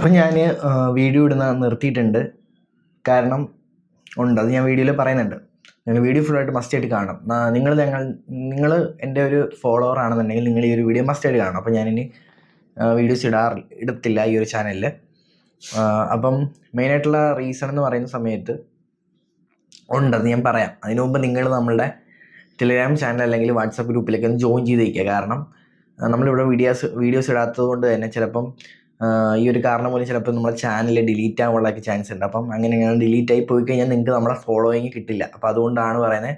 അപ്പം ഞാൻ വീഡിയോ ഇടുന്ന നിർത്തിയിട്ടുണ്ട്. കാരണം ഉണ്ട്. അത് ഞാൻ വീഡിയോയിൽ പറയുന്നുണ്ട്. നിങ്ങൾ വീഡിയോ ഫുള്ളായിട്ട് മസ്റ്റ് ആയിട്ട് കാണണം നിങ്ങൾ ഞങ്ങൾ നിങ്ങൾ എന്റെ ഒരു ഫോളോവർ ആണെന്നുണ്ടെങ്കിൽ നിങ്ങൾ ഈ ഒരു വീഡിയോ മസ്റ്റ് ആയിട്ട് കാണണം അപ്പം ഞാനിനി വീഡിയോസ് ഇടാറ് ഇടത്തില്ല ഈ ഒരു ചാനലിൽ അപ്പം മെയിനായിട്ടുള്ള റീസൺ എന്ന് പറയുന്ന സമയത്ത് ഉണ്ട് അത് ഞാൻ പറയാം. അതിനു മുമ്പ് നിങ്ങൾ നമ്മളുടെ ടെലിഗ്രാം ചാനൽ അല്ലെങ്കിൽ വാട്സപ്പ് ഗ്രൂപ്പിലേക്ക് ഒന്ന് ജോയിൻ ചെയ്തേക്കുക കാരണം നമ്മളിവിടെ വീഡിയോസ് വീഡിയോസ് ഇടാത്തത് കൊണ്ട് തന്നെ ചിലപ്പം ഈ ഒരു കാരണം മൂലം ചിലപ്പോൾ നമ്മുടെ ചാനൽ ഡിലീറ്റ് ആവാനുള്ള ചാൻസ് ഉണ്ട്. അപ്പം അങ്ങനെ ഡിലീറ്റ് ആയി പോയി കഴിഞ്ഞാൽ നിങ്ങൾക്ക് നമ്മുടെ ഫോളോയിങ് കിട്ടില്ല. അപ്പം അതുകൊണ്ടാണ് പറയുന്നത്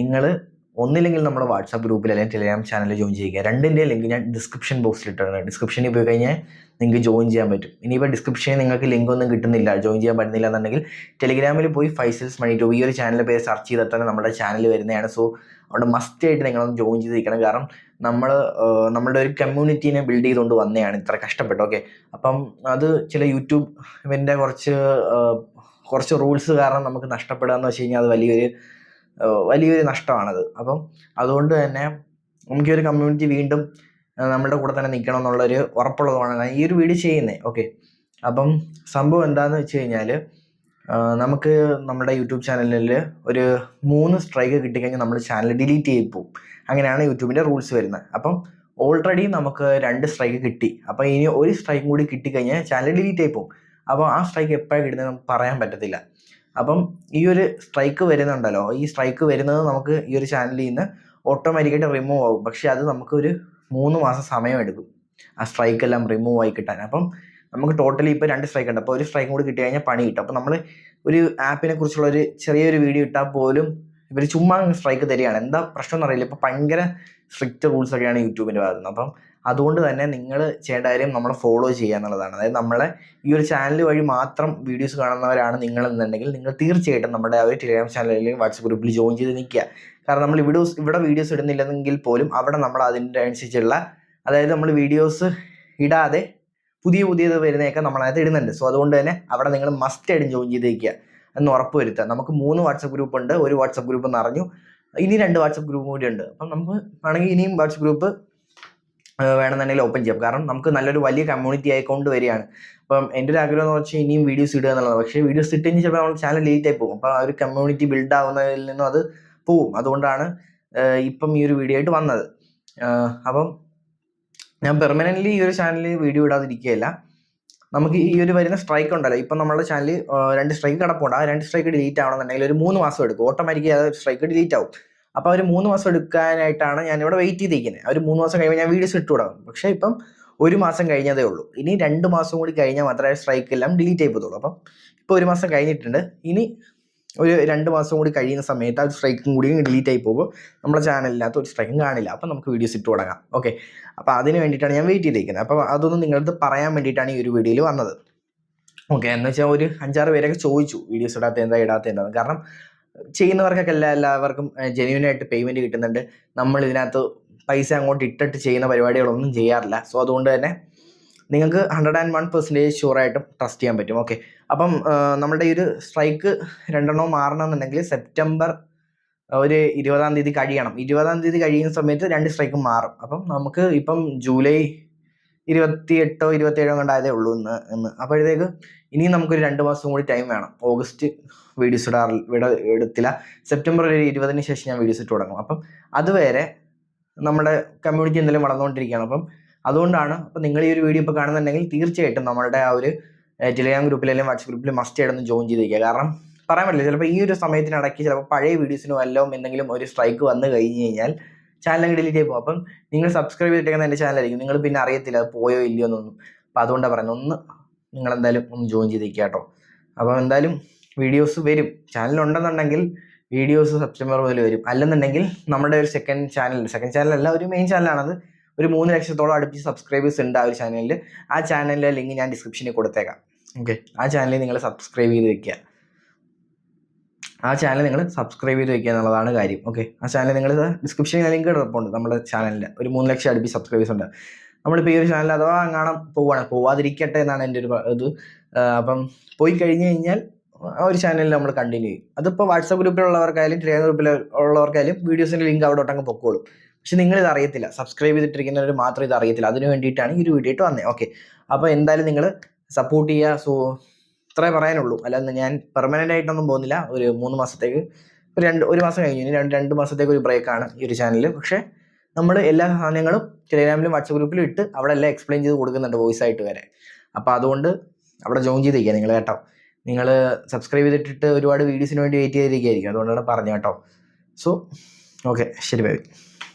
നിങ്ങൾ ഒന്നില്ലെങ്കിൽ നമ്മുടെ വാട്സാപ്പ് ഗ്രൂപ്പിൽ അല്ലെങ്കിൽ ടെലിഗ്രാം ചാനലിൽ ജോയിൻ ചെയ്യുക. രണ്ടിന്റെ ലിങ്ക് ഞാൻ ഡിസ്ക്രിപ്ഷൻ ബോക്സിൽ ഇട്ടിട്ടുണ്ട്. ഡിസ്ക്രിപ്ഷനിൽ പോയി കഴിഞ്ഞാൽ നിങ്ങൾക്ക് ജോയിൻ ചെയ്യാൻ പറ്റും. ഇനിയിപ്പോൾ ഡിസ്ക്രിപ്ഷനിൽ നിങ്ങൾക്ക് ലിങ്ക് ഒന്നും കിട്ടുന്നില്ല. ജോയിൻ ചെയ്യാൻ പറ്റുന്നില്ല എന്നുണ്ടെങ്കിൽ ടെലിഗ്രാമിൽ പോയി ഫൈസൽസ് മണി ടു ഈ ഒരു ചാനലിൽ പേര് സെർച്ച് ചെയ്താൽ തന്നെ നമ്മുടെ ചാനൽ വരുന്നതാണ്. സോ അവിടെ മസ്റ്റ് ആയിട്ട് നിങ്ങളൊന്ന് ജോയിൻ ചെയ്തിരിക്കണം. കാരണം നമ്മൾ നമ്മളുടെ ഒരു കമ്മ്യൂണിറ്റീനെ ബിൽഡ് ചെയ്തുകൊണ്ട് വന്നതാണ്. ഇത്ര കഷ്ടപ്പെട്ട്. ഓക്കെ അപ്പം അത് ചില യൂട്യൂബ് ഇവന്റെ കുറച്ച് കുറച്ച് റൂൾസ് കാരണം നമുക്ക് നഷ്ടപ്പെടുക എന്ന് വെച്ച് കഴിഞ്ഞാൽ അത് വലിയൊരു വലിയൊരു നഷ്ടമാണത്. അപ്പം അതുകൊണ്ട് തന്നെ നമുക്ക് ഒരു കമ്മ്യൂണിറ്റി വീണ്ടും നമ്മുടെ കൂടെ തന്നെ നിൽക്കണം എന്നുള്ളൊരു ഉറപ്പുള്ളതുമാണ്. ഞാൻ ഈ ഒരു വീഡിയോ ചെയ്യുന്നത് ഓക്കെ അപ്പം സംഭവം എന്താണെന്ന് വെച്ച് കഴിഞ്ഞാൽ നമുക്ക് നമ്മുടെ യൂട്യൂബ് ചാനലിൽ ഒരു മൂന്ന് സ്ട്രൈക്ക് കിട്ടിക്കഴിഞ്ഞാൽ നമ്മുടെ ചാനൽ ഡിലീറ്റ് ചെയ്ത് പോകും അങ്ങനെയാണ് യൂട്യൂബിന്റെ റൂൾസ് വരുന്നത്. അപ്പം ഓൾറെഡി നമുക്ക് രണ്ട് സ്ട്രൈക്ക് കിട്ടി. അപ്പോൾ ഇനി ഒരു സ്ട്രൈക്കും കൂടി കിട്ടിക്കഴിഞ്ഞാൽ ചാനൽ ഡിലീറ്റ് ആയി പോകും അപ്പോൾ ആ സ്ട്രൈക്ക് എപ്പോഴാണ് കിട്ടുന്നത് പറയാൻ പറ്റത്തില്ല. അപ്പം ഈ ഒരു സ്ട്രൈക്ക് വരുന്നുണ്ടല്ലോ ഈ സ്ട്രൈക്ക് വരുന്നത് നമുക്ക് ഈ ഒരു ചാനലിൽ നിന്ന് ഓട്ടോമാറ്റിക്കായിട്ട് റിമൂവ് ആകും. പക്ഷേ അത് നമുക്കൊരു മൂന്ന് മാസം സമയമെടുക്കും ആ സ്ട്രൈക്ക് എല്ലാം റിമൂവ് ആയി കിട്ടാൻ. അപ്പം നമുക്ക് ടോട്ടലി ഇപ്പോൾ രണ്ട് സ്ട്രൈക്ക് ഉണ്ട്. അപ്പോൾ ഒരു സ്ട്രൈക്കും കൂടി കിട്ടി കഴിഞ്ഞാൽ പണി കിട്ടും. അപ്പോൾ നമ്മൾ ഒരു ആപ്പിനെ കുറിച്ചുള്ള ഒരു ചെറിയൊരു വീഡിയോ ഇട്ടാൽ പോലും ഇവർ ചുമ്മാ സ്ട്രൈക്ക് തരികയാണ്. എന്താ പ്രശ്നം എന്നറിയില്ല ഇപ്പോൾ ഭയങ്കര സ്ട്രിക്റ്റ് റൂൾസ് ഒക്കെയാണ് യൂട്യൂബിന്റെ ഭാഗത്ത് നിന്ന് അപ്പം അതുകൊണ്ട് തന്നെ നിങ്ങൾ ചെയ്യേണ്ട കാര്യം നമ്മളെ ഫോളോ ചെയ്യുക എന്നുള്ളതാണ്. അതായത് നമ്മളെ ഈ ഒരു ചാനൽ വഴി മാത്രം വീഡിയോസ് കാണുന്നവരാണ് നിങ്ങളെന്നുണ്ടെങ്കിൽ നിങ്ങൾ തീർച്ചയായിട്ടും നമ്മുടെ ആ ഒരു ടെലിഗ്രാം അല്ലെങ്കിൽ വാട്സപ്പ് ഗ്രൂപ്പിൽ ജോയിൻ ചെയ്ത് നിൽക്കുക. കാരണം നമ്മൾ വീഡിയോസ് ഇവിടെ വീഡിയോസ് ഇടുന്നില്ലെങ്കിൽ പോലും അവിടെ നമ്മൾ അതിന്റെ അനുസരിച്ചുള്ള അതായത് നമ്മൾ വീഡിയോസ് ഇടാതെ പുതിയ പുതിയത് വരുന്നതൊക്കെ നമ്മളതിനകത്ത് ഇടുന്നുണ്ട്. സോ അതുകൊണ്ട് തന്നെ അവിടെ നിങ്ങൾ മസ്റ്റ് ആയിട്ടും ജോയിൻ ചെയ്തേക്കുക എന്ന് ഉറപ്പ് വരുത്തുക നമുക്ക് മൂന്ന് വാട്സപ്പ് ഗ്രൂപ്പ് ഉണ്ട്. ഒരു വാട്സപ്പ് ഗ്രൂപ്പ് നിറഞ്ഞു ഇനി രണ്ട് വാട്സപ്പ് ഗ്രൂപ്പ് കൂടി ഉണ്ട്. അപ്പം നമുക്ക് വേണമെങ്കിൽ ഇനിയും വാട്സപ്പ് ഗ്രൂപ്പ് വേണമെന്നുണ്ടെങ്കിൽ ഓപ്പൺ ചെയ്യാം. കാരണം നമുക്ക് നല്ലൊരു വലിയ കമ്മ്യൂണിറ്റി ആയിക്കൊണ്ട് വരികയാണ്. അപ്പം എന്റെ ഒരു ആഗ്രഹം എന്ന് വെച്ചാൽ ഇനിയും വീഡിയോസ് ഇടുക എന്നുള്ളത് പക്ഷേ വീഡിയോസ് ഇട്ട് കഴിഞ്ഞ് ചിലപ്പോൾ നമ്മൾ ചാനൽ ലേറ്റ് ആയി പോകും. അപ്പോൾ ആ ഒരു കമ്മ്യൂണിറ്റി ബിൽഡ് ആവുന്നതിൽ നിന്നും അത് പോവും. അതുകൊണ്ടാണ് ഇപ്പം ഈ ഒരു വീഡിയോ ആയിട്ട് വന്നത്. അപ്പം ഞാൻ പെർമനന്റ്ലി ഈ ഒരു ചാനലിൽ വീഡിയോ ഇടാതിരിക്കുകയല്ല. നമുക്ക് ഈ ഒരു വരുന്ന സ്ട്രൈക്ക് ഉണ്ടല്ലോ. ഇപ്പം നമ്മുടെ ചാനൽ രണ്ട് സ്ട്രൈക്ക് കിടപ്പുണ്ട്. ആ രണ്ട് സ്ട്രൈക്ക് ഡിലീറ്റ് ആവണമെന്നുണ്ടെങ്കിൽ ഒരു മൂന്ന് മാസം എടുക്കും. ഓട്ടോമാറ്റിക്കലി ആ സ്ട്രൈക്ക് ഡിലീറ്റ് ആവും. അപ്പോൾ ഒരു മൂന്ന് മാസം എടുക്കാനായിട്ടാണ് ഞാൻ ഇവിടെ വെയിറ്റ് ചെയ്തിരിക്കുന്നത് അവർ മൂന്ന് മാസം കഴിയുമ്പോൾ ഞാൻ വീഡിയോസ് ഇട്ട് കൊടുക്കും പക്ഷേ ഇപ്പം ഒരു മാസം കഴിഞ്ഞതേ ഉള്ളൂ. ഇനി രണ്ട് മാസം കൂടി കഴിഞ്ഞാൽ മാത്രമേ സ്ട്രൈക്ക് എല്ലാം ഡിലീറ്റ് ആയി പോകത്തുള്ളൂ. അപ്പം ഇപ്പോൾ ഒരു മാസം കഴിഞ്ഞിട്ടുണ്ട്. ഇനി ഒരു രണ്ട് മാസം കൂടി കഴിയുന്ന സമയത്ത് ആ ഒരു സ്ട്രൈക്കും കൂടി ഡിലീറ്റ് ആയി പോകും. നമ്മുടെ ചാനലിനകത്ത് ഒരു സ്ട്രൈക്കും കാണില്ല. അപ്പം നമുക്ക് വീഡിയോസ് ഇട്ട് തുടങ്ങാം. ഓക്കെ അപ്പോൾ അതിന് വേണ്ടിയിട്ടാണ് ഞാൻ വെയിറ്റ് ചെയ്തിരിക്കുന്നത് അപ്പോൾ അതൊന്നും നിങ്ങളടുത്ത് പറയാൻ വേണ്ടിയിട്ടാണ് ഈ ഒരു വീഡിയോയിൽ വന്നത്. ഓക്കെ എന്ന് വെച്ചാൽ ഒരു അഞ്ചാറ് പേരൊക്കെ ചോദിച്ചു. വീഡിയോസ് ഇടാത്ത എന്താ? ഇടാത്ത എന്താണ് കാരണം ചെയ്യുന്നവർക്കൊക്കെ എല്ലാ എല്ലാവർക്കും ജെന്യൂൻ ആയിട്ട് പേയ്മെന്റ് കിട്ടുന്നുണ്ട്. നമ്മൾ ഇതിനകത്ത് പൈസ അങ്ങോട്ട് ഇട്ടിട്ട് ചെയ്യുന്ന പരിപാടികളൊന്നും ചെയ്യാറില്ല. സോ അതുകൊണ്ട് തന്നെ നിങ്ങൾക്ക് ഹൺഡ്രഡ് ആൻഡ് വൺ പെർസെന്റേജ് ഷുവറായിട്ടും ട്രസ്റ്റ് ചെയ്യാൻ പറ്റും. ഓക്കെ അപ്പം നമ്മുടെ ഈ ഒരു സ്ട്രൈക്ക് രണ്ടെണ്ണം മാറണമെന്നുണ്ടെങ്കിൽ സെപ്റ്റംബർ ഒരു ഇരുപതാം തീയതി കഴിയണം. ഇരുപതാം തീയതി കഴിയുന്ന സമയത്ത് രണ്ട് സ്ട്രൈക്കും മാറും. അപ്പം നമുക്ക് ഇപ്പം ജൂലൈ ഇരുപത്തിയെട്ടോ ഇരുപത്തിയേഴോ കണ്ടായതേ ഉള്ളൂ ഇന്ന് ഇന്ന്. അപ്പോഴത്തേക്ക് ഇനിയും നമുക്കൊരു രണ്ട് മാസം കൂടി ടൈം വേണം. ഓഗസ്റ്റ് വീഡിയോസ് ഇടാറിൽ വിട എടുത്തില്ല. സെപ്റ്റംബർ ഒരു ഇരുപതിന് ശേഷം ഞാൻ വീഡിയോസ് ഇട്ട് തുടങ്ങും. അപ്പം അതുവരെ നമ്മുടെ കമ്മ്യൂണിറ്റി എന്തെങ്കിലും വളർന്നുകൊണ്ടിരിക്കുകയാണ്. അപ്പം അതുകൊണ്ടാണ് അപ്പം നിങ്ങൾ ഈ ഒരു വീഡിയോ ഇപ്പോൾ കാണുന്നുണ്ടെങ്കിൽ തീർച്ചയായിട്ടും നമ്മുടെ ആ ഒരു ടെലിഗ്രാം ഗ്രൂപ്പിൽ അല്ലെങ്കിൽ വാട്സപ്പ് ഗ്രൂപ്പിൽ മസ്റ്റ് ആയിട്ടൊന്ന് ജോയിൻ ചെയ്തിരിക്കുക. കാരണം പറയാൻ പറ്റില്ല ചിലപ്പോൾ ഈ ഒരു സമയത്തിനിടയ്ക്ക് ചിലപ്പോൾ പഴയ വീഡിയോസിന് വല്ലതും എന്തെങ്കിലും ഒരു സ്ട്രൈക്ക് വന്നു കഴിഞ്ഞ് കഴിഞ്ഞാൽ ചാനൽ ഡിലീറ്റ് ആയി പോകും. അപ്പം നിങ്ങൾ സബ്സ്ക്രൈബ് ചെയ്തിട്ടേക്കുന്ന എന്റെ ചാനലായിരിക്കും നിങ്ങൾ പിന്നെ അറിയത്തില്ല അത് പോയോ ഇല്ലയോ എന്നൊന്നും. അപ്പോൾ അതുകൊണ്ടാണ് പറയുന്നത് ഒന്ന് നിങ്ങൾ എന്തായാലും ഒന്ന് ജോയിൻ ചെയ്തിരിക്കുക കേട്ടോ. അപ്പോൾ എന്തായാലും വീഡിയോസ് വരും. ചാനലുണ്ടെന്നുണ്ടെങ്കിൽ വീഡിയോസ് സെപ്റ്റംബർ മുതൽ വരും. അല്ലെന്നുണ്ടെങ്കിൽ നമ്മുടെ ഒരു സെക്കൻഡ് ചാനൽ സെക്കൻഡ് ചാനലല്ല ഒരു മെയിൻ ചാനലാണത് ഒരു മൂന്ന് ലക്ഷത്തോളം അടുപ്പിച്ച് സബ്സ്ക്രൈബേഴ്സ് ഉണ്ട് ആ ഒരു ചാനലിൽ ആ ചാനലിലെ ലിങ്ക് ഞാൻ ഡിസ്ക്രിപ്ഷനിൽ കൊടുത്തേക്കാം. ഓക്കെ ആ ചാനലിൽ നിങ്ങൾ സബ്സ്ക്രൈബ് ചെയ്ത് വെക്കുക. ആ ചാനൽ നിങ്ങൾ സബ്സ്ക്രൈബ് ചെയ്ത് വയ്ക്കുക എന്നുള്ളതാണ് കാര്യം. ഓക്കെ ആ ചാനൽ നിങ്ങൾ ഡിസ്ക്രിപ്ഷനിൽ ലിങ്ക് കിടപ്പുണ്ട് നമ്മുടെ ചാനലിൽ ഒരു മൂന്ന് ലക്ഷം അടുപ്പിച്ച് സബ്സ്ക്രൈബേഴ്സ് ഉണ്ട്. നമ്മളിപ്പോൾ ഈ ഒരു ചാനൽ അഥവാ കാണാൻ പോവുകയാണ് പോവാതിരിക്കട്ടെ എന്നാണ് എന്റെ ഒരു ഇത്. അപ്പം പോയി കഴിഞ്ഞ് കഴിഞ്ഞാൽ ആ ഒരു ചാനലിൽ നമ്മൾ കണ്ടിന്യൂ ചെയ്യും. അതിപ്പോൾ വാട്സപ്പ് ഗ്രൂപ്പിലുള്ളവർക്കായാലും ട്രെയിൻ ഗ്രൂപ്പിൽ ഉള്ളവർക്കായാലും വീഡിയോസിന്റെ ലിങ്ക് അവിടെ ഒട്ടങ്ങ് പൊക്കോളും. പക്ഷെ നിങ്ങൾ ഇത് അറിയത്തില്ല. സബ്സ്ക്രൈബ് ചെയ്തിട്ടിരിക്കുന്നവർ മാത്രം ഇത് അറിയത്തില്ല. അതിന് വേണ്ടിയിട്ടാണ് ഈ ഒരു വീഡിയോ ഇട്ട് വന്നത് ഓക്കെ അപ്പോൾ എന്തായാലും നിങ്ങൾ സപ്പോർട്ട് ചെയ്യുക. സോ ഇത്രേ പറയാനുള്ളൂ. അല്ലാതെ ഞാൻ പെർമനന്റ് ആയിട്ടൊന്നും പോകുന്നില്ല. ഒരു മൂന്ന് മാസത്തേക്ക്. ഒരു രണ്ട് ഒരു മാസം കഴിഞ്ഞു. ഇനി രണ്ട് രണ്ട് മാസത്തേക്ക് ഒരു ബ്രേക്കാണ് ഈ ഒരു ചാനൽ പക്ഷേ നമ്മൾ എല്ലാ സാധനങ്ങളും ടെലിഗ്രാമിലും വാട്സപ്പ് ഗ്രൂപ്പിലും ഇട്ട് അവിടെ എല്ലാം എക്സ്പ്ലെയിൻ ചെയ്ത് കൊടുക്കുന്നുണ്ട് വോയിസ് ആയിട്ട് വരെ. അപ്പോൾ അതുകൊണ്ട് അവിടെ ജോയിൻ ചെയ്തിരിക്കുക നിങ്ങൾ കേട്ടോ. നിങ്ങൾ സബ്സ്ക്രൈബ് ചെയ്തിട്ടിട്ട് ഒരുപാട് വീഡിയോസിന് വേണ്ടി വെയിറ്റ് ചെയ്തിരിക്കുകയായിരിക്കും അതുകൊണ്ടാണ് പറഞ്ഞു കേട്ടോ. സോ ഓക്കെ ശരി ബൈ